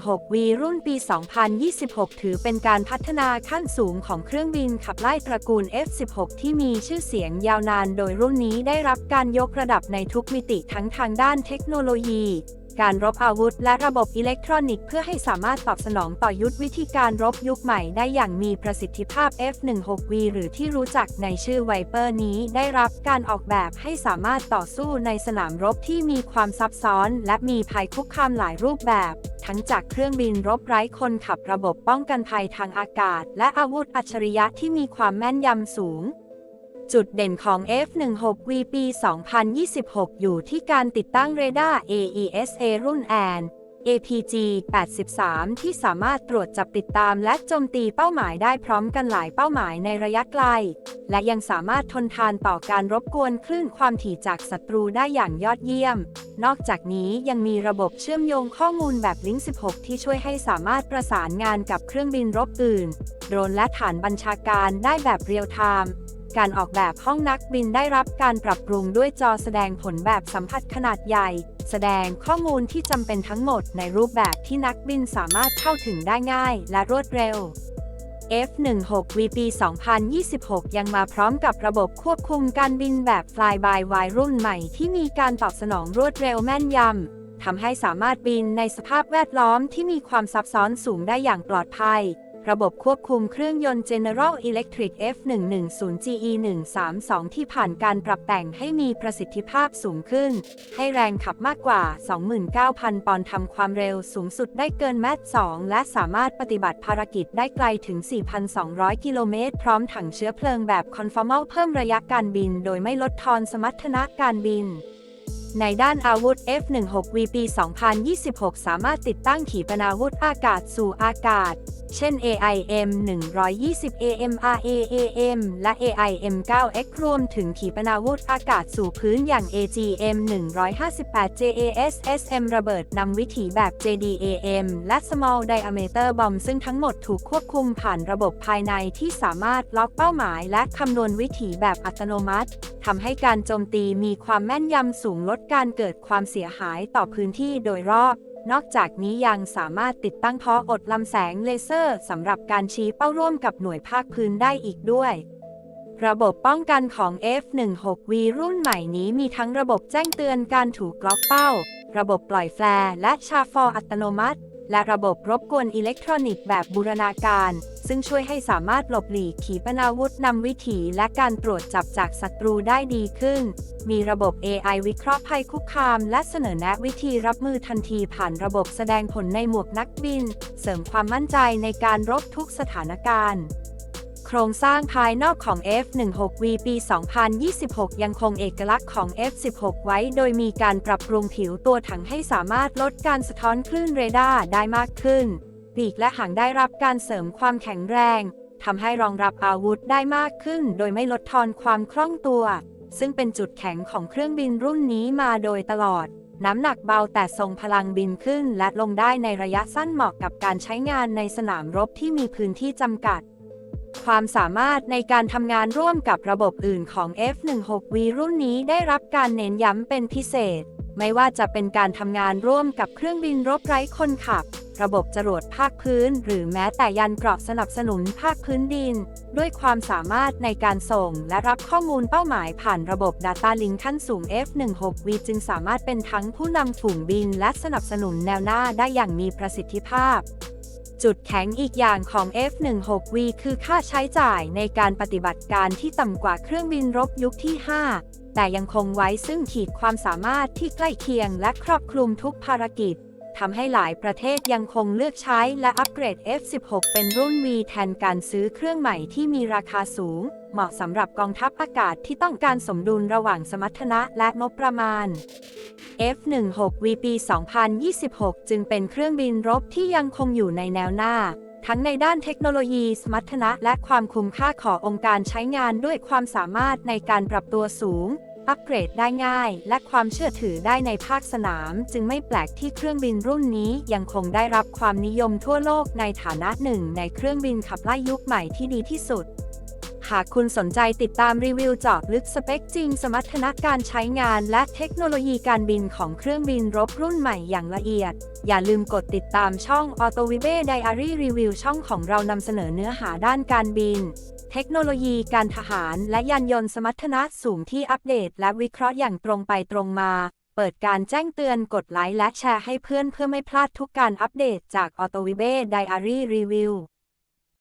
F16V รุ่นปี 2026 ถือเป็นการพัฒนาขั้นสูงของเครื่องบินขับไล่ตระกูล F16 ที่มีชื่อเสียงยาวนาน โดยรุ่นนี้ได้รับการยกระดับในทุกมิติทั้งทางด้านเทคโนโลยี การรบอาวุธ และระบบอิเล็กทรอนิกส์เพื่อให้สามารถตอบสนองต่อยุทธวิธีการรบยุคใหม่ได้อย่างมีประสิทธิภาพ F16V หรือที่รู้จักในชื่อไวเปอร์นี้ได้รับการออกแบบให้สามารถต่อสู้ในสนามรบที่มีความซับซ้อน และมีภัยคุกคามหลายรูปแบบ ทั้งจากเครื่องบินรบไร้คนขับระบบป้องกันภัยทางอากาศ และอาวุธอัจฉริยะที่มีความแม่นยำสูง จุดเด่นของ F16V ปี 2026 อยู่ที่การติดตั้งเรดาร์ AESA รุ่นแอน APG 83 ที่สามารถตรวจจับติดตามและโจมตีเป้าหมายได้พร้อมกันหลายเป้าหมายในระยะไกล และยังสามารถทนทานต่อการรบกวนคลื่นความถี่จากศัตรูได้อย่างยอดเยี่ยม นอกจากนี้ยังมีระบบเชื่อมโยงข้อมูลแบบลิงก์ 16 ที่ช่วยให้สามารถประสานงานกับเครื่องบินรบอื่น โดรนและฐานบัญชาการได้แบบเรียลไทม์ การออกแบบห้องนักบินได้รับการปรับปรุงด้วยจอแสดงผลแบบสัมผัสขนาดใหญ่ แสดงข้อมูลที่จำเป็นทั้งหมดในรูปแบบที่นักบินสามารถเข้าถึงได้ง่ายและรวดเร็ว F16V ปี2026 ยังมาพร้อมกับระบบควบคุมการบินแบบ Fly by Wire รุ่นใหม่ที่มีการตอบสนองรวดเร็วแม่นยำทำให้สามารถบินในสภาพแวดล้อมที่มีความซับซ้อนสูงได้อย่างปลอดภัย ระบบควบคุมเครื่องยนต์ General Electric F110GE132 ที่ผ่านการปรับแต่งให้มีประสิทธิภาพสูงขึ้น ให้แรงขับมากกว่า 29,000 ปอนด์ทำความเร็วสูงสุดได้เกินแมต2และสามารถปฏิบัติภารกิจได้ไกลถึง 4,200 กิโลเมตร พร้อมถังเชื้อเพลิงแบบ Conformal เพิ่มระยะการบิน โดยไม่ลดทอนสมรรถนะการบิน ในด้านอาวุธ F16V ปี2026 สามารถติดตั้งขีปนาวุธอากาศสู่อากาศ เช่น AIM 120 AMRAAM และ AIM 9X รวมถึงขีปนาวุธอากาศสู่พื้นอย่าง AGM 158 JASSM ระเบิดนำวิถีแบบ JDAM และ Small Diameter Bomb ซึ่งทั้งหมดถูกควบคุมผ่านระบบภายในที่สามารถล็อกเป้าหมาย และคำนวณวิถีแบบอัตโนมัติทำให้การโจมตีมีความแม่นยำสูงลดการเกิดความเสียหายต่อพื้นที่โดยรอบ นอกจากนี้ยังสามารถติดตั้งพออดลำแสงเลเซอร์สำหรับการชี้เป้าร่วมกับหน่วยภาคพื้นได้อีกด้วย ระบบป้องกันของ F16V รุ่นใหม่นี้มีทั้งระบบแจ้งเตือนการถูกล็อกเป้า ระบบปล่อยแฟร์และชาฟอร์อัตโนมัติ และระบบรบกวนอิเล็กทรอนิกส์แบบบูรณาการ ซึ่งช่วยให้สามารถหลบหลีกขีปนาวุธนำวิถีและการตรวจจับจากศัตรูได้ดีขึ้น มีระบบ AI วิเคราะห์ภัยคุกคาม และเสนอแนะวิธีรับมือทันทีผ่านระบบแสดงผลในหมวกนักบิน เสริมความมั่นใจในการรบทุกสถานการณ์ โครงสร้างภายนอกของ F16V ปี 2026 ยังคงเอกลักษณ์ของ F16 ไว้ โดยมีการปรับปรุงผิวตัวถังให้สามารถลดการสะท้อนคลื่นเรดาร์ได้มากขึ้น ปีกและหางได้รับการเสริมความแข็งแรงทำให้รองรับอาวุธได้มากขึ้น โดยไม่ลดทอนความคล่องตัว ซึ่งเป็นจุดแข็งของเครื่องบินรุ่นนี้มาโดยตลอด น้ำหนักเบาแต่ทรงพลังบินขึ้น และลงได้ในระยะสั้นเหมาะกับการใช้งานในสนามรบที่มีพื้นที่จำกัด ความสามารถในการทำงานร่วมกับระบบอื่นของ F16V รุ่นนี้ได้รับการเน้นย้ำเป็นพิเศษ ไม่ว่าจะเป็นการทำงานร่วมกับเครื่องบินรบไร้คนขับ ระบบจรวดภาคพื้น หรือแม้แต่ยันเกราะสนับสนุนภาคพื้นดิน ด้วยความสามารถในการส่งและรับข้อมูลเป้าหมายผ่านระบบ Data Link ขั้นสูง F16V จึงสามารถเป็นทั้งผู้นำฝูงบิน และสนับสนุนแนวหน้าได้อย่างมีประสิทธิภาพ จุดแข็งอีกอย่างของ F16V คือค่าใช้จ่ายในการปฏิบัติการที่ต่ำกว่าเครื่องบินรบยุคที่ 5 แต่ยังคงไว้ซึ่งขีดความสามารถที่ใกล้เคียงและครอบคลุมทุกภารกิจ ทำให้หลายประเทศยังคงเลือกใช้และอัปเกรด F16 เป็นรุ่น V แทนการซื้อเครื่องใหม่ที่มีราคาสูง เหมาะสำหรับกองทัพอากาศที่ต้องการสมดุลระหว่างสมรรถนะและงบประมาณ F16V ปี2026 จึงเป็นเครื่องบินรบที่ยังคงอยู่ในแนวหน้า ทั้งในด้านเทคโนโลยีสมรรถนะและความคุ้มค่าขององค์การใช้งานด้วยความสามารถในการปรับตัวสูง อัปเกรดได้ง่าย และความเชื่อถือได้ในภาคสนาม จึงไม่แปลกที่เครื่องบินรุ่นนี้ยังคงได้รับความนิยมทั่วโลกในฐานะหนึ่งในเครื่องบินขับไล่ยุคใหม่ที่ดีที่สุด หากคุณสนใจติดตามรีวิวเจาะลึกสเปคจริง สมรรถนะการใช้งานและเทคโนโลยีการบินของเครื่องบินรบรุ่นใหม่อย่างละเอียด อย่าลืมกดติดตามช่อง Auto v i b e Diary Review ช่องของเรานำเสนอเนื้อหาด้านการบิน เทคโนโลยีการทหารและยานยนต์สมรรถนะสูงที่อัปเดต และวิเคราะห์อย่างตรงไปตรงมา เปิดการแจ้งเตือนกดไลค์และแชร์ให้เพื่อนเพื่อไม่พลาดทุกการอัปเดตจาก Auto v i b e Diary Review